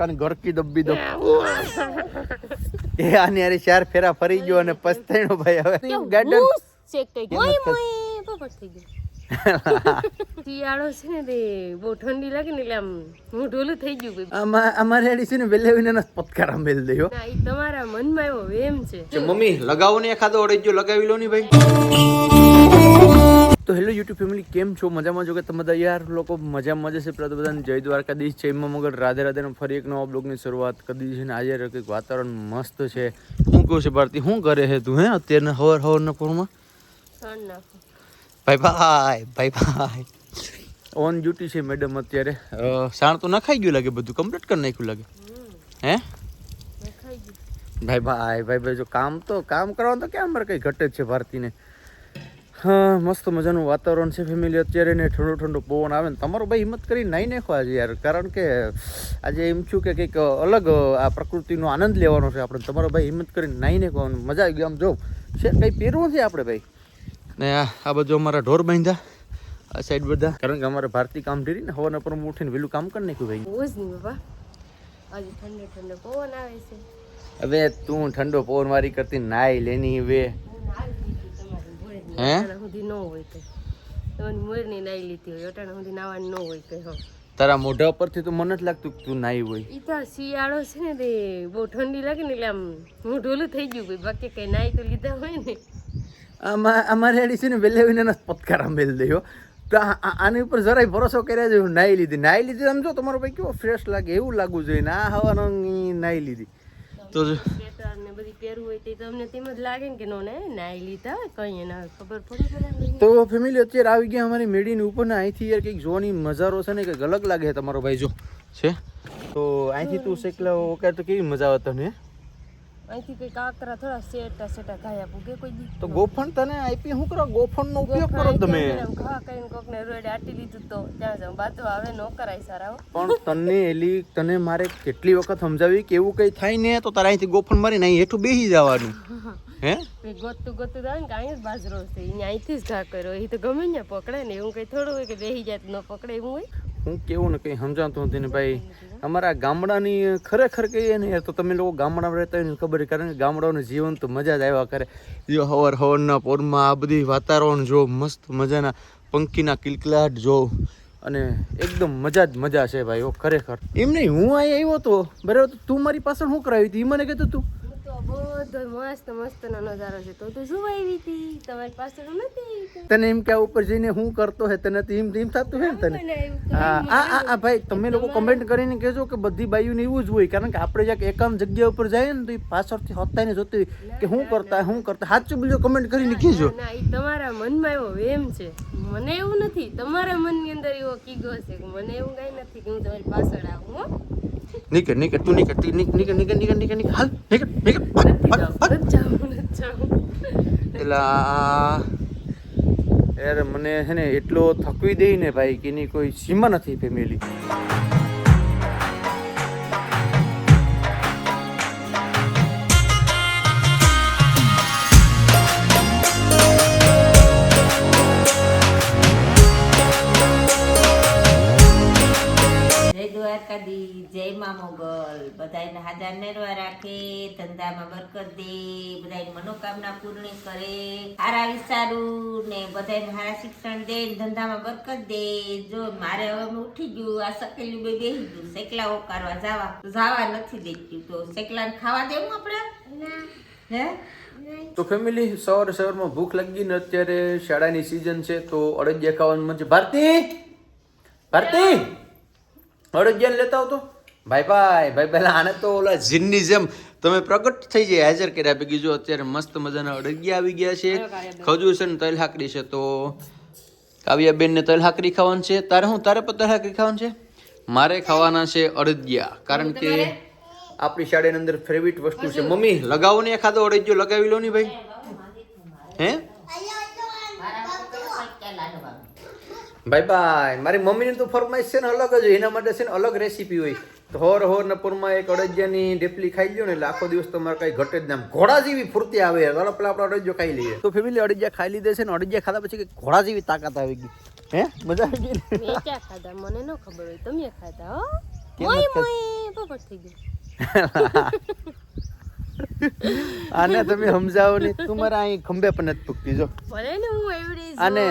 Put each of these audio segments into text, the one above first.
તને ગરકી દબ્બી દો. એ આની હારે ચાર ફેરા ફરી ગયો અને પસ્તાણો ભાઈ હવે. ગાર્ડન ચેક કઈ ગયો? મોય મોય પોપટ થઈ ગયો. શિયાળો છે ને તે બહુ ઠંડી લાગે ને એટલે આમ હું ઢોલું થઈ ગયું આમાં અમારે છે ને વેલે પથકારા મેલ દયો. ના એ તમારા મનમાં એવો વેમ છે. મમ્મી લગાવો ને એખાદો ઓળેજો લગાવી લો ને ભાઈ. તો હેલો યુટ્યુબ ફેમિલી કેમ છો? મજામાં છો કે તમે બધા? યાર લોકો મજામાં જ છે પેલા તો બધાને જય દ્વારકાધીશ છે એમાં મગર રાધે રાધેનો ફરી એક નવા બ્લોગની શરૂઆત કરી દીધી છે ને આજે કંઈક વાતાવરણ મસ્ત છે. શું કહું છે ભારતી શું કરે છે તું હે? અત્યારે હવર હવરના પૂરમાં? ભાઈ ભાઈ ભાઈ ભાઈ. ઓન ડ્યુટી છે મેડમ અત્યારે. સાણ તો નખાઈ ગયું લાગે બધું કમ્પ્લીટ કરી નાખ્યું લાગે. હે? ભાઈ ભાઈ ભાઈ ભાઈ જો કામ તો કામ કરવાનું તો કેમ મારે કંઈ ઘટે જ છે ભારતીને. હા મસ્ત મજાનું વાતાવરણ છે ફેમિલી અત્યારે ને ઠંડો ઠંડો પવન આવે ને. તમારો ભાઈ હિંમત કરી નાઈ નાખો આજે યાર. કારણ કે આજે એમ છું કે કંઈક અલગ આ પ્રકૃતિનો આનંદ લેવાનો છે આપણે. તમારો ભાઈ હિંમત કરીને નાઈ નાખો મજા આવી ગઈ. આમ જો છે કંઈ પહેરવું છે આપણે ભાઈ? ને આ આ બધું અમારા ઢોર બાંધ્યા. આ સાઈડ બધા. કારણ કે અમારે ભારતી કામ ઢીરી ને હવાના પર ઉઠીને વેલું કામ કરી નાખ્યું ભાઈ. બહુ જ નહીં બાબા આજે ઠંડો ઠંડો પવન આવે છે. હવે તું ઠંડો પવન વારી કરતી નાઈ લેની હવે હું નાહી લીધી તમારી મોરની. હે? સુધી ન હોય કઈ મોરની નાઈ લીધી હોય અટાણા સુધી નાવાની ન હોય કઈ હો. તારા મોઢા પરથી તો મને જ લાગતું કે તું નાઈ હોય. ઈ તો શિયાળો છે ને તે બહુ ઠંડી લાગે ને એટલે આમ હું ઢોલું થઈ ગયું કોઈ બાકી કઈ નાઈ તો લીધા હોય ને. આમાં અમારે હેડી છે ને વેલે વિના પથકારા મેલ દયો તો આની ઉપર જરાય ભરોસો કર્યા છે હું નાઈ લીધી. નાઈ લીધી સમજો તમારો ભાઈ કેવો ફ્રેશ લાગે એવું લાગવું જોઈએ ના હવાનો નાઈ લીધી. તો જો બધી પહેરવું હોય તે તમને તેમ જ લાગે ને કે નો ને નાઈ લીધા, કઈ એના ખબર પડે તો ફેમિલી અત્યારે આવી ગયા અમારી મેડીની ઉપર ને અહીંથી યાર કંઈક જોવાની નજારો છે ને, કંઈક અલગ લાગે તમારો ભાઈ જો. છે? તો અહીંથી તું શેકલા ઓકે તો કેવી મજા આવે તને? અહીંથી કઈ કાકરા થોડા સેટા સેટા આપું પૂગે કોઈ દી તો ગોફણ તને આપી શું કરો? ગોફણનો ઉપયોગ કરો તમે. ખા કઈને કોક ને રોડ આટી લીધું તો ત્યાં જાવ બાતો આવે નો કરાય સારા. પણ તને એલી તને મારે કેટલી વખત સમજાવી કે એવું કંઈ થાય ને તો તારા અહીંથી ગોફણ મારીને અહીં હેઠું બેસી જવાનું. હે? ગોતું ગોતું આવે ને કે અહીંયા જ બાજરો છે. અહીંયા અહીંથી જ ઘા કર્યો. એ તો ગમે ને પકડે ને એવું કઈ થોડું હોય કે બેસી જાય તો ન પકડે એવું હોય. હું કેવું ને કંઈ સમજાતું નથી ને ભાઈ. અમારા ગામડાની ખરેખર કહીએ ને યાર, તો તમે લોકો ગામડામાં રહેતા હોય ને ખબર કારણ કે ગામડાનું જીવન તો મજા જ આવ્યા કરે. જો હવાર હવારના પોરમાં આ બધી વાતાવરણ જો મસ્ત મજાના, પંખીના કિલકલાટ જો, અને એકદમ મજા જ મજા છે ભાઈ ઓ ખરેખર. એમ નહીં, હું અહીં આવ્યો તો, બરાબર, તો મારી પાછળ શું કરાવી હતી? એ મને કહેતો તો. બધો મસ્ત મસ્ત નો નજારો છે. તો તું શું આવી હતી? તમારી પાસે નથી તને એમ કે ઉપર જઈને હું કરતો હે તને એમ એમ થતું હે ને તને? હા આ આ ભાઈ તમે લોકો કમેન્ટ કરીને કહેજો કે બધી બાઈઓને એવું જ હોય કારણ કે આપણે જ્યાં એકાંત જગ્યા ઉપર જાય ને તો એ પાછળથી હોતાને જોતી હોય કે શું કરતા શું કરતા. સાચું બીજો કમેન્ટ કરીને કહેજો. ના એ તમારા મનમાં એવો વેમ છે. મને એવું નથી. તમારા મનની અંદર એવો કીગો છે કે મને એવું કઈ નથી કે હું તમારી પાછળ આવું હો. નીકળ નીકળ તું નીકળ નીકળ નીકળ નીકળ નીકળ નીકળ. હાલ નીકળ નીકળ નથી જાઉં નથી જાઉં નથી આ યાર, મને છે ને એટલો થકવી દઈ ને ભાઈ, કે એની કોઈ સીમા નથી ફેમિલી. બધાને હાજર નેરવા રાખે ધંધામાં બરકત દે બધાની મનોકામના પૂર્ણ કરે. સારા વિચારું ને બધાને સારા શિક્ષણ દે ધંધામાં બરકત દે. જો મારે હવે ઉઠી ગયું આ સકેલું બે બેસી ગયું સેકલા ઓકારવા જાવા. જવા નથી દેતું તો સેકલાને ખાવા દેવું આપણે? હે? તો ફેમિલી સવારે સવારમાં ભૂખ લાગી ને અત્યારે શાળાની સિઝન છે તો અડદિયા ખાવાનું મન છે. ભારતી! ભારતી! અડદિયા લેતા આવતો? ભાઈ ભાઈ ભાઈ પહેલાં આને તો ઓલા જીનની જેમ તમે પ્રગટ થઈ જાય હાજર કર્યા ભેગી જો અત્યારે મસ્ત મજાના અડગિયા આવી ગયા છે. ખજૂર છે ને તલ હાકડી છે તો કાવ્યાબેન ને તલ હાકડી ખાવાનું છે. તારે હું તારે પણ તલ હાકડી ખાવાનું છે? મારે ખાવાના છે અડદિયા. કારણ કે આપણી શાળાની અંદર ફેવરિટ વસ્તુ છે. મમ્મી લગાવો ને ખાધો અડદિયો લગાવી લો ને ભાઈ. હે? ભાઈ ભાઈ મારી મમ્મીની તો ફરમાઈશ છે ને અલગ જ એના માટે છે ને અલગ રેસીપી હોય. હોર હોર ને પૂરમાં એક અડજિયાની ઢેપલી ખાઈ લ્યો ને એટલે આખો દિવસ તમારે કઈ ઘટે જ નામ. ઘોડા જેવી ફૂર્તી આવે. ચાલો પેલા આપણે અડદિયો ખાઈ લઈએ. તો ફેમિલી અડજિયા ખાઈ લીધે છે ને અડજિયા ખાધા પછી ઘોડા જેવી તાકાત આવી ગઈ. હે? મજા આવી ગઈ? મેં ક્યાં ખાધા? મને ન ખબર હોય. તમે ખાધા હો? મોય મોય. પોપટ થઈ ગયો. આને તમે સમજાવો ને તું મારા અહીં ખંભે પણ નથી પૂગતી. જો. ભલે ને હું એવડી અને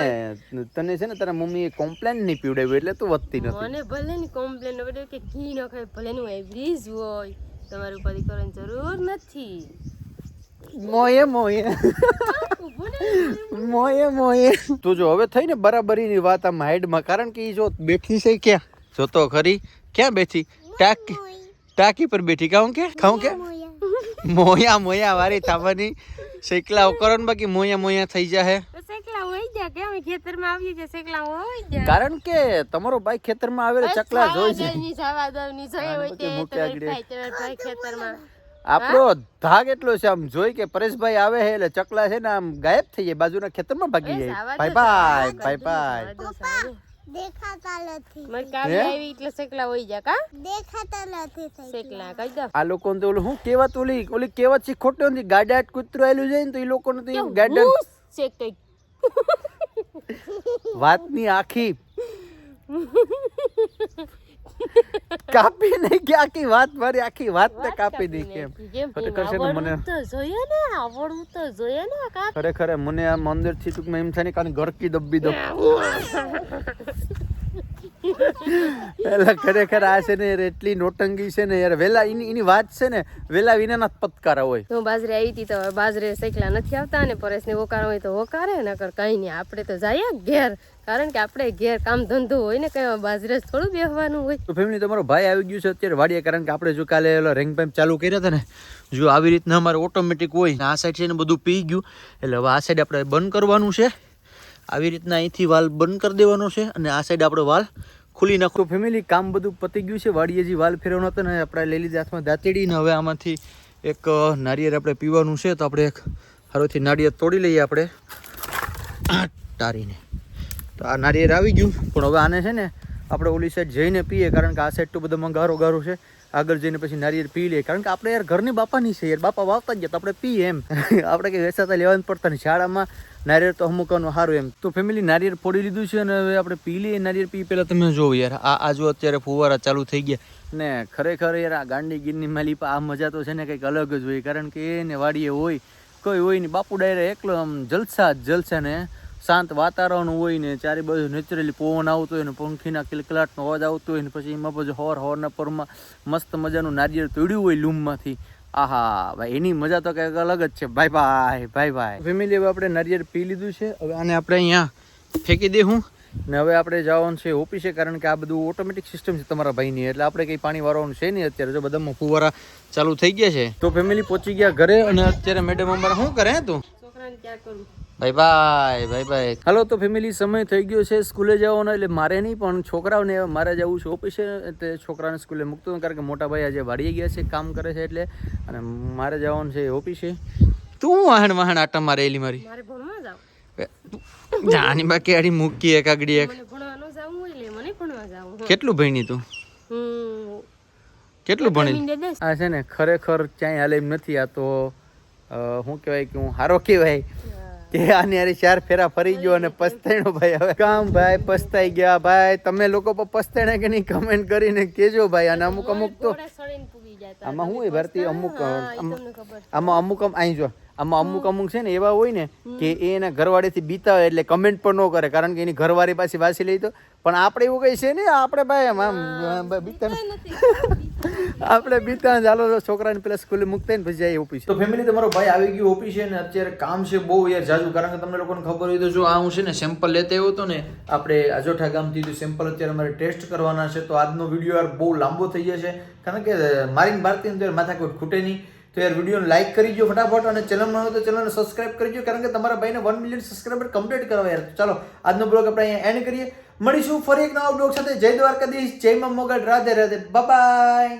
તને છે ને તારા મમ્મીએ કોમ્પ્લેન નહીં પીવડાવ્યું એટલે તું વધતી નથી. મને ભલે ને કોમ્પ્લેન ન કે ઘી ન ખાય ભલે નું એવરી જ હોય તમારું પરિકરણ જરૂર નથી. મોયે મોયે મોયે મોયે તું જો હવે થઈ ને બરાબરીની વાત આમ હાઈડમાં કારણ કે એ જો બેઠી છે ક્યાં? જોતો ખરી. ક્યાં બેઠી? ટાંકી ટાંકી પર બેઠી. કાઉં કે? ખાઉં કે? મોયા મોયા વારી થાવાની. શેકલા કરો ને બાકી મોયા મોયા થઈ જાહે. તો હોય જા કે અમે ખેતરમાં આવીએ છીએ શેકલા હોય જા કારણ કે તમારો ભાઈ ખેતરમાં આવેલા ચકલા જોઈ છે. ની જવા દો ની જોઈએ હોય તે મૂકે ભાઈ તમારા ભાઈ આપણો ધાગ એટલો છે આમ જોઈ કે પરેશભાઈ આવે છે એટલે ચકલા છે ને આમ ગાયબ થઈ જાય બાજુના ખેતરમાં ભાગી જાય. ભાઈ ભાઈ ભાઈ ભાઈ દેખાતા નથી. મારી કાવી આવી એટલે શેકલા હોય જા કા? દેખાતા નથી કહી આ લોકો તો ઓલું શું કહેવત? ઓલી ઓલી કેવત છે ખોટી નથી. ગાડાટ કૂતરું આવેલું છે ને તો એ લોકોને તો એવું ગાડાટ શેક કઈ? વાતની આખી. કાપી નહીં કે આખી વાત મારી આખી વાત ને કાપી દી કેમ ખરેખર છે ને મને તો જોઈએ ને આવડવું તો જોઈએ ને કા ખરેખર મને આમ અંદરથી ટૂંકમાં એમ થાય ને કારણ ગરકી દબ્બી દબ એટલે ખરેખર આ છે ને એટલી નોટંગી છે ને યાર. વેલા એની એની વાત છે ને વેલા વિનાના પત્કારા હોય. હું બાજરે આવી હતી તો બાજરે શેકલા નથી આવતા ને પરેશને હોકાર હોય તો હોકારે નકર કઈ નહીં. આપણે તો જઈએ ઘેર. કારણ કે આપણે ઘેર કામ ધંધો હોય ને કઈ બાજરે થોડું બેહવાનું હોય. તો ફેમિલી તમારો ભાઈ આવી ગયું છે અત્યારે વાડીએ કારણ કે આપણે જો કાલે એલો રેંગ પાઇપ ચાલુ કર્યા હતા ને જો આવી રીતના અમારે ઓટોમેટિક હોય ને આ સાઈડ છે ને બધું પી ગયું. એટલે હવે આ સાઈડ આપણે બંધ કરવાનું છે. આવી રીતના અહીંથી વાલ બંધ કરી દેવાનો છે અને આ સાઈડ આપણે વાલ ખુલી નાખો. ફેમિલી કામ બધું પતી ગયું છે. વાડીએ જે વાલ ફેરવવાનો હતો ને આપણે લઈ લીધી હાથમાં દાંતેડીને હવે આમાંથી એક નારિયેળ આપણે પીવાનું છે. તો આપણે એક હારોથી નારિયેળ તોડી લઈએ આપણે. તારીને. તો આ નારિયેળ આવી ગયું. પણ હવે આને છે ને, આપણે ઓલી સાઈડ જઈને પીએ, કારણ કે આ સાઈડ તો બધો ગારો ગારો છે. આગળ જઈને પછી નારિયેળ પી લઈએ. કારણ કે આપણે યાર ઘરની બાપાની છે. યાર બાપા વાવતા જ તો આપણે પીએ એમ. આપણે કંઈ વેચાતા લેવાનું પડતા નહીં. શાળામાં નારિયેળ તો અમુકનું સારું એમ. તો ફેમિલી નારિયેળ ફોડી લીધું છે અને હવે આપણે પી લઈએ નારિયેળ પી પહેલાં તમે જોવો યાર. આ આ અત્યારે ફુવારા ચાલુ થઈ ગયા. ને ખરેખર યાર આ ગાંડી ગીરની માલી આ મજા તો છે ને કંઈક અલગ જ હોય. કારણ કે એને વાડીએ હોય, કોઈ હોય નહીં. બાપુ ડાયરે એકલો આમ જલસા જ જલસા ને શાંત વાતાવરણ હોય ને ચારે બાજુ નેચરલી પવન આવતો હોય ને પંખીના કિલકલાટનો અવાજ આવતો હોય ને પછી એમાં પછી હોર હોરના પરમાં મસ્ત મજાનું નારિયેળ તોડ્યું હોય લૂમમાંથી. આહા ભાઈ એની મજા તો કંઈક અલગ જ છે. ભાઈ ભાઈ ભાઈ ભાઈ. ફેમિલી હવે આપણે નારિયેળ પી લીધું છે. હવે આને આપણે અહીંયા ફેંકી દઈશું ને હવે આપણે જવાનું છે ઓફિસે કારણ કે આ બધું ઓટોમેટિક સિસ્ટમ છે તમારા ભાઈની. એટલે આપણે કંઈ પાણી વાળવાનું છે નહીં અત્યારે. જો બધામાં ફુવારા ચાલુ થઈ ગયા છે. તો ફેમિલી પહોંચી ગયા ઘરે અને અત્યારે મેડમ અમારા શું કરે તું? છોકરાને ક્યાં કરું? Bye bye bye bye hello તો ફેમિલી સમય થઈ ગયો છે સ્કૂલે જવાનો એટલે મારે નહીં પણ છોકરાઓને મારે જવું છે ઓફિસે એટલે છોકરાને સ્કૂલે મૂકતો નથી કારણ કે મોટા ભાઈ આજે વાડીએ ગયા છે કામ કરે છે એટલે અને મારે જવાનું છે ઓફિસે. તું વાહણ વાહણ આટા મારે? એલી મારી જાની બાકી આડી મૂકી એક. આગડી એક કેટલું ભણી તું? કેટલું ભણી આ છે ને ખરેખર ક્યાંય હાલે એમ નથી આ તો શું કહેવાય કે હું હારો કહેવાય. કે આની હારે ચાર ફેરા ફરી ગયો અને પસ્તાયણો ભાઈ હવે. કામ ભાઈ પસ્તાઈ ગયા ભાઈ. તમે લોકો પણ પસ્તાણા કે નહીં? કમેન્ટ કરીને કેજો ભાઈ. અને અમુક અમુક તો આમાં શું હોય ભરતી અમુક હા, આમ- અમુક અહીં જો. આમાં અમુક અમુક છે ને એવા હોય ને કે એ એના ઘરવાળીથી બીતા હોય એટલે કમેન્ટ પણ ન કરે. કારણ કે એની ઘરવાળી પાસે વાસી લઈ તો. પણ આપણે એવું કઈ છે ને? આપણે ભાઈ આમ આમ બીતા આપણે બીતા ચાલો છોકરાને પેલા સ્કૂલે મૂકતા ને પછી જાય ઓફિસ. તો ફેમિલી તમારો ભાઈ આવી ગયો ઓફિસે ને અત્યારે કામ છે બહુ યાર જાજુ, કારણ કે તમને લોકોને ખબર હોય તો જો આ હું છે ને સેમ્પલ લેતો આવ્યો હતો ને, આપણે અજોઠા ગામથી તો સેમ્પલ અત્યારે અમારે ટેસ્ટ કરવાના છે, તો આજનો વીડિયો યાર બહુ લાંબો થઈ જશે કારણ કે મારી ભારતીય અંદર માથાકૂટ ખૂટે નહીં. તો યાર વિડીયોને લાઈક કરી દો ફટાફટ અને ચેનલમાં હોય તો ચેનલને સબસ્ક્રાઇબ કરી દો કારણ કે તમારા ભાઈને વન મિલિયન સબસ્ક્રાઇબર કમ્પ્લીટ કરવા યાર. ચાલો, આજનો બ્લોગ આપણે અહીંયા એન્ડ કરીએ. મળીશું ફરી એક નવા બ્લોગ સાથે. જય દ્વારકાધીશ, જય મા મોગલ રાધે રાધે. બાય